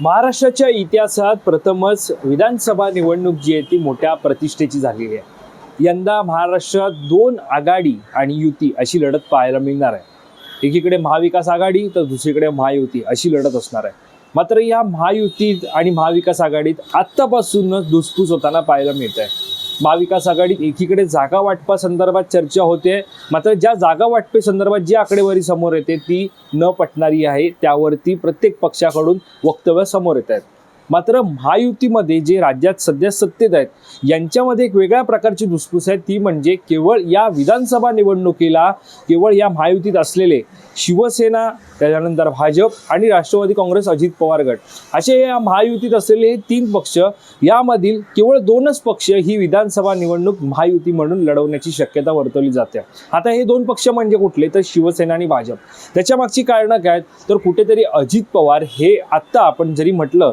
महाराष्ट्राच्या इतिहासात प्रथमच विधानसभा निवडणूक जी आहे ती मोठ्या प्रतिष्ठेची झालेली आहे. यंदा महाराष्ट्रात दोन आघाडी आणि युती अशी लढत पाहायला मिळणार आहे. एकीकडे महाविकास आघाडी तर दुसरीकडे महायुती अशी लढत असणार आहे. मात्र या महायुतीत आणि महाविकास आघाडीत आत्तापासूनच धुसफूस होताना पाहायला मिळत आहे महाविकास आघाडीत एकीकडे जागा वाटपा संदर्भात चर्चा होते. मात्र ज्या जागा वाटपे संदर्भात जी आकडेवारी समोर येते ती न पटणारी आहे. त्यावरती प्रत्येक पक्षाकडून वक्तव्य समोर येत आहेत. मात्र महायुतीमध्ये जे राज्यात सध्या सत्तेत आहेत यांच्यामध्ये एक वेगळ्या प्रकारची धुसफूस आहे. ती म्हणजे केवळ या विधानसभा निवडणुकीला केवळ या महायुतीत असलेले शिवसेना त्याच्यानंतर भाजप आणि राष्ट्रवादी काँग्रेस अजित पवार गट. असे या महायुतीत असलेले हे तीन पक्ष यामधील केवळ दोनच पक्ष ही विधानसभा निवडणूक महायुती म्हणून लढवण्याची शक्यता वर्तवली जाते. आता हे दोन पक्ष म्हणजे कुठले? तर शिवसेना आणि भाजप. त्याच्यामागची कारणं काय आहेत? तर कुठेतरी अजित पवार हे आत्ता आपण जरी म्हटलं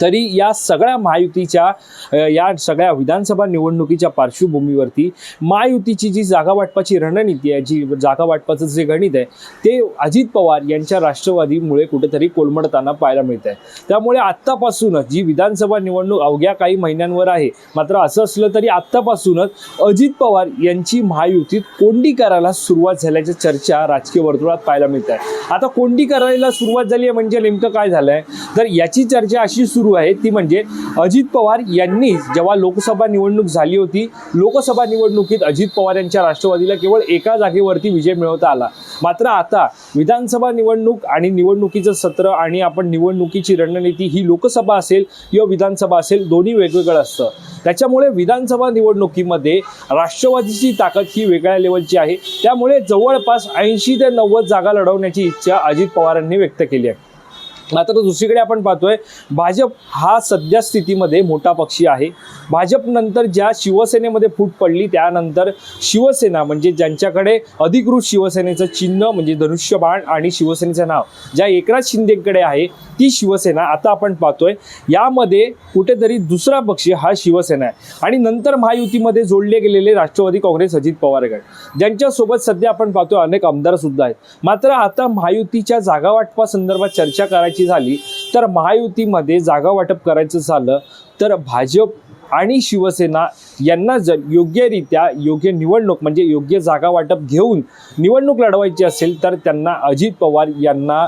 तरी या सगळ्या महायुतीच्या या सगळ्या विधानसभा निवडणुकीच्या पार्श्वभूमीवरती महायुतीची जी जागा वाटपाची रणनीती आहे जी जागा वाटपाचं जे गणित आहे ते अजित पवार यांच्या राष्ट्रवादीमुळे कुठेतरी कोलमडताना पाहायला मिळत आहे त्यामुळे आत्तापासूनच जी विधानसभा निवडणूक अवघ्या काही महिन्यांवर आहे मात्र असं असलं तरी आत्तापासूनच अजित पवार यांची महायुतीत कोंडी करायला सुरुवात झाल्याच्या चर्चा राजकीय वर्तुळात पाहायला मिळत आहे आता कोंडी करायला सुरुवात झाली आहे म्हणजे नेमकं काय झालं आहे तर याची चर्चा अशी सुरू आहे ती म्हणजे अजित पवार यांनी जेव्हा लोकसभा निवडणूक झाली होती लोकसभा निवडणुकीत अजित पवार यांच्या राष्ट्रवादीला केवळ एका जागेवरती विजय मिळवता आला. मात्र आता विधानसभा निवडणूक आणि निवडणुकीचं सत्र आणि आपण निवडणुकीची रणनीती ही लोकसभा असेल किंवा विधानसभा असेल दोन्ही वेगवेगळं असतं. त्याच्यामुळे विधानसभा निवडणुकीमध्ये राष्ट्रवादीची ताकद ही वेगळ्या लेवलची आहे. त्यामुळे जवळपास ऐंशी ते नव्वद जागा लढवण्याची इच्छा अजित पवारांनी व्यक्त केली आहे. मात्र दुसरीकडे आपण पाहतोय भाजप हा सध्या स्थितीमध्ये मोठा पक्षी आहे. भाजप नंतर ज्या शिवसेनेमध्ये फूट पडली त्यानंतर शिवसेना म्हणजे ज्यांच्याकडे अधिकृत शिवसेनेचं चिन्ह म्हणजे धनुष्यबाण आणि शिवसेनेचं नाव ज्या एकनाथ शिंदेकडे आहे ती शिवसेना आता आपण पाहतोय. यामध्ये कुठेतरी दुसरा पक्ष हा शिवसेना आहे. आणि नंतर महायुतीमध्ये जोडले गेलेले राष्ट्रवादी काँग्रेस अजित पवार गट ज्यांच्यासोबत सध्या आपण पाहतोय अनेक आमदार सुद्धा आहेत. मात्र आता महायुतीच्या जागावाटपासंदर्भात संदर्भात चर्चा करायची झाली तर महायुतीमध्ये जागा वाटप करायचं झालं तर भाजप आणि शिवसेना यांना जर योग्यरित्या योग्य निवडणूक म्हणजे योग्य जागा वाटप घेऊन निवडणूक लढवायची असेल तर त्यांना अजित पवार यांना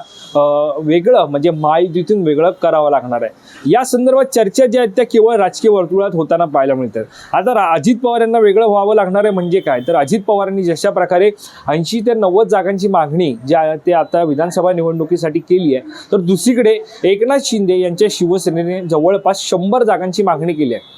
वेगळं म्हणजे महायुतीतून वेगळं करावं लागणार आहे. या संदर्भात चर्चा ज्या आहेत त्या केवळ राजकीय वर्तुळात होताना पाहायला मिळतात. आता अजित पवार यांना वेगळं व्हावं लागणार आहे म्हणजे काय? तर अजित पवारांनी जशा प्रकारे ऐंशी ते नव्वद जागांची मागणी ज्या ते आता विधानसभा निवडणुकीसाठी केली आहे तर दुसरीकडे एकनाथ शिंदे यांच्या शिवसेनेने जवळपास शंभर जागांची मागणी केली आहे.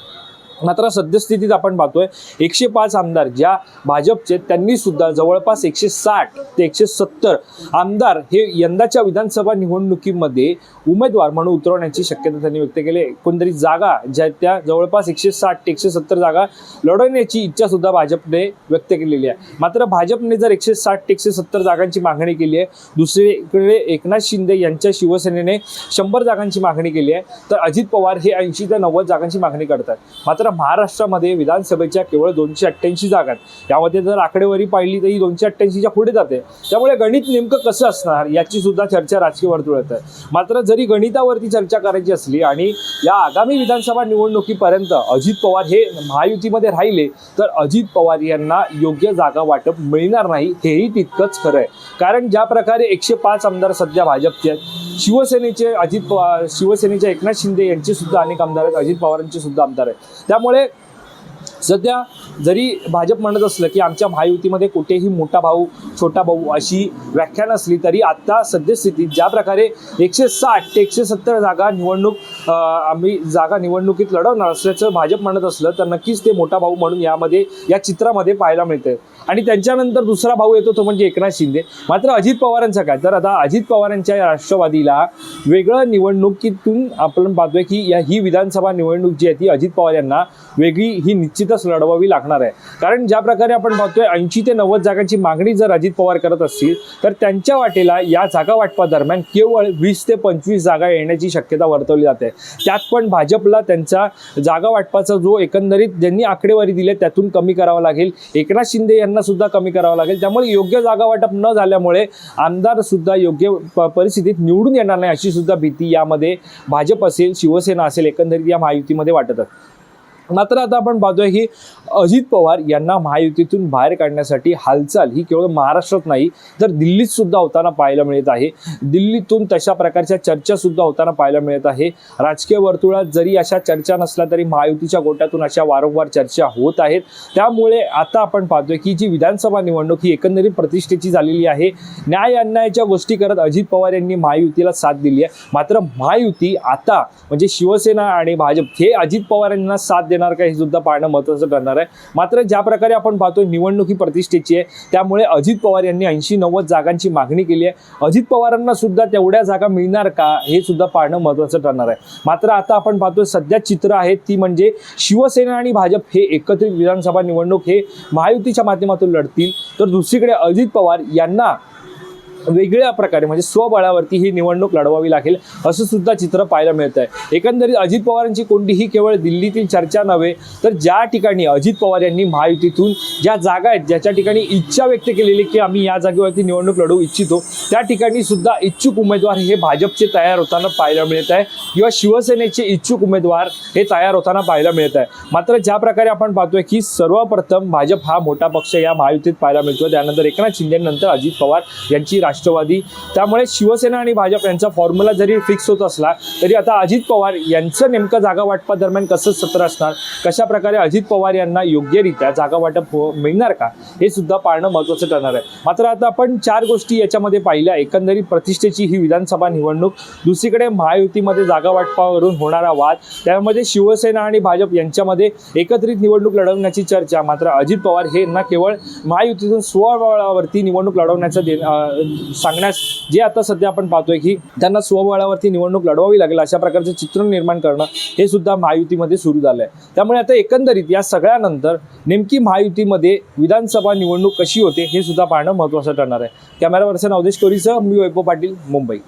मात्र सद्यस्थितीत आपण पाहतोय एकशे पाच आमदार ज्या भाजपचे त्यांनी सुद्धा जवळपास एकशे साठ ते एकशे सत्तर आमदार हे यंदाच्या विधानसभा निवडणुकीमध्ये उमेदवार म्हणून उतरवण्याची शक्यता त्यांनी व्यक्त केली एकंदरीत जागा ज्या त्या जवळपास एकशे साठ ते एकशे सत्तर जागा लढवण्याची इच्छा सुद्धा भाजपने व्यक्त केलेली आहे. मात्र भाजपने जर एकशे साठ ते एकशे सत्तर जागांची मागणी केली आहे दुसरीकडे एकनाथ शिंदे यांच्या शिवसेनेने शंभर जागांची मागणी केली आहे तर अजित पवार हे ऐंशी ते नव्वद जागांची मागणी करतात मात्र महाराष्ट्रामध्ये विधानसभेच्या केवळ दोनशे अठ्ठ्याऐंशी जागा आहेत. यामध्ये जर आकडेवारी पाहिली तर ही दोनशे अठ्ठ्याऐंशीच्या पुढे जाते. त्यामुळे गणित नेमकं कसं असणार याची सुद्धा चर्चा राजकीय वर्तुळात आहे. मात्र जरी गणितावरती चर्चा करायची असली आणि या आगामी विधानसभा निवडणुकीपर्यंत अजित पवार हे महायुतीमध्ये राहिले तर अजित पवार यांना योग्य जागा वाटप मिळणार नाही हेही तितकंच खरं आहे. कारण ज्या प्रकारे एकशे पाच आमदार सध्या भाजपचे आहेत शिवसेनेचे अजित पवार शिवसेनेचे एकनाथ शिंदे यांचे सुद्धा अनेक आमदार आहेत अजित पवारांचे सुद्धा आमदार आहेत. त्या त्यामुळे सध्या जरी भाजप म्हणत असलं की आमच्या महायुतीमध्ये कुठेही मोठा भाऊ छोटा भाऊ अशी व्याख्या नसली तरी आत्ता सद्यस्थितीत ज्या प्रकारे एकशे साठ ते एकशे सत्तर जागा निवडणूक आम्ही जागा निवडणुकीत लढवणार असल्याचं भाजप म्हणत असलं तर नक्कीच ते मोठा भाऊ म्हणून यामध्ये या चित्रामध्ये पाहायला मिळतं आणि त्यांच्यानंतर दुसरा भाऊ येतो तो म्हणजे एकनाथ शिंदे. मात्र अजित पवारांचा काय? तर आता अजित पवारांच्या या राष्ट्रवादीला वेगळं निवडणुकीतून आपण पाहतोय की या ही विधानसभा निवडणूक जी आहे ती अजित पवार यांना वेगळी ही निश्चितच लढवावी लागणार आहे. कारण ज्या प्रकारे आपण पाहतोय ऐंशी ते नव्वद जागांची मागणी जर अजित पवार करत असतील तर त्यांच्या वाटेला या जागा वाटपादरम्यान केवळ वीस ते पंचवीस जागा येण्याची शक्यता वर्तवली जाते. त्यात पण भाजपला त्यांचा जागा वाटपाचा जो एकंदरीत ज्यांनी आकडेवारी दिली त्यातून कमी करावा लागेल. एकनाथ शिंदे यांना सुद्धा कमी करावं लागेल. त्यामुळे योग्य जागा वाटप न झाल्यामुळे आमदार सुद्धा योग्य प- परिस्थितीत निवडून येणार नाही अशी सुद्धा भीती यामध्ये भाजप असेल शिवसेना असेल एकंदरीत या महायुतीमध्ये वाटत आहे. मात्र आता आपण पाहतोय की अजित पवार यांना महायुतीतून बाहेर काढण्यासाठी हालचाल ही केवळ महाराष्ट्रात नाही तर दिल्लीत सुद्धा होताना पाहायला मिळत आहे. दिल्लीतून तशा प्रकारच्या चर्चा सुद्धा होताना पाहायला मिळत आहे. राजकीय वर्तुळात जरी अशा चर्चा नसल्या तरी महायुतीच्या गोट्यातून अशा वारंवार चर्चा होत आहेत. त्यामुळे आता आपण पाहतोय की जी विधानसभा निवडणूक ही एकंदरीत प्रतिष्ठेची झालेली आहे. न्याय अन्यायाच्या गोष्टी करत अजित पवार यांनी महायुतीला साथ दिली आहे. मात्र महायुती आता म्हणजे शिवसेना आणि भाजप हे अजित पवार यांना साथ देणार का हे सुद्धा पाहणं महत्वाचं ठरणार आहे. मात्र ज्या प्रकारे आपण पाहतोय निवडणूक ही प्रतिष्ठेची आहे त्यामुळे अजित पवार यांनी ऐंशी नव्वद जागांची मागणी केली आहे. अजित पवारांना सुद्धा तेवढ्या जागा मिळणार का हे सुद्धा पाहणं महत्त्वाचं ठरणार आहे. मात्र आता आपण पाहतोय सध्या चित्र आहे ती म्हणजे शिवसेना आणि भाजप हे एकत्रित विधानसभा निवडणूक हे महायुतीच्या माध्यमातून लढतील. तर दुसरीकडे अजित पवार यांना वेगळ्या प्रकारे म्हणजे स्वबळावरती ही निवडणूक लढवावी लागेल असं सुद्धा चित्र पाहायला मिळत आहे एकंदरीत अजित पवारांची कोणतीही केवळ दिल्लीतील चर्चा नव्हे तर ज्या ठिकाणी अजित पवार यांनी महायुतीतून ज्या जागा आहेत ज्याच्या ठिकाणी इच्छा व्यक्त केलेली की आम्ही या जागेवरती निवडणूक लढवू इच्छितो त्या ठिकाणी सुद्धा इच्छुक उमेदवार हे भाजपचे तयार होताना पाहायला मिळत आहे किंवा शिवसेनेचे इच्छुक उमेदवार हे तयार होताना पाहायला मिळत आहे मात्र ज्या प्रकारे आपण पाहतोय की सर्वप्रथम भाजप हा मोठा पक्ष या महायुतीत पाहायला मिळतो त्यानंतर एकनाथ शिंदेनंतर अजित पवार यांची राष्ट्रवादी. त्यामुळे शिवसेना आणि भाजप यांचा फॉर्म्युला जरी फिक्स होत असला तरी आता अजित पवार यांचं नेमकं जागा वाटपादरम्यान कसं सत्र असणार? कशा प्रकारे अजित पवार यांना योग्यरित्या जागा वाटप हो- मिळणार का? हे सुद्धा पाळणं महत्त्वाचं ठरणार आहे. मात्र आता आपण चार गोष्टी याच्यामध्ये पाहिल्या. एकंदरीत प्रतिष्ठेची ही विधानसभा निवडणूक दुसरीकडे महायुतीमध्ये जागा वाटपावरून होणारा वाद त्यामध्ये शिवसेना आणि भाजप यांच्यामध्ये एकत्रित निवडणूक लढवण्याची चर्चा मात्र अजित पवार हे ना केवळ महायुतीतून स्वबळावरती निवडणूक लढवण्याचं दे सांगण्यास जे आता सध्या आपण पाहतोय की त्यांना स्वबळावरती निवडणूक लढवावी लागेल अशा प्रकारचं चित्र निर्माण करणं हे सुद्धा महायुतीमध्ये सुरू झालं आहे त्यामुळे आता एकंदरीत या सगळ्यानंतर नेमकी महायुतीमध्ये विधानसभा निवडणूक कशी होते हे सुद्धा पाहणं महत्त्वाचं ठरणार आहे. कॅमेरा पर्सन अवधेश कोरीसह मी वैभव पाटील मुंबई.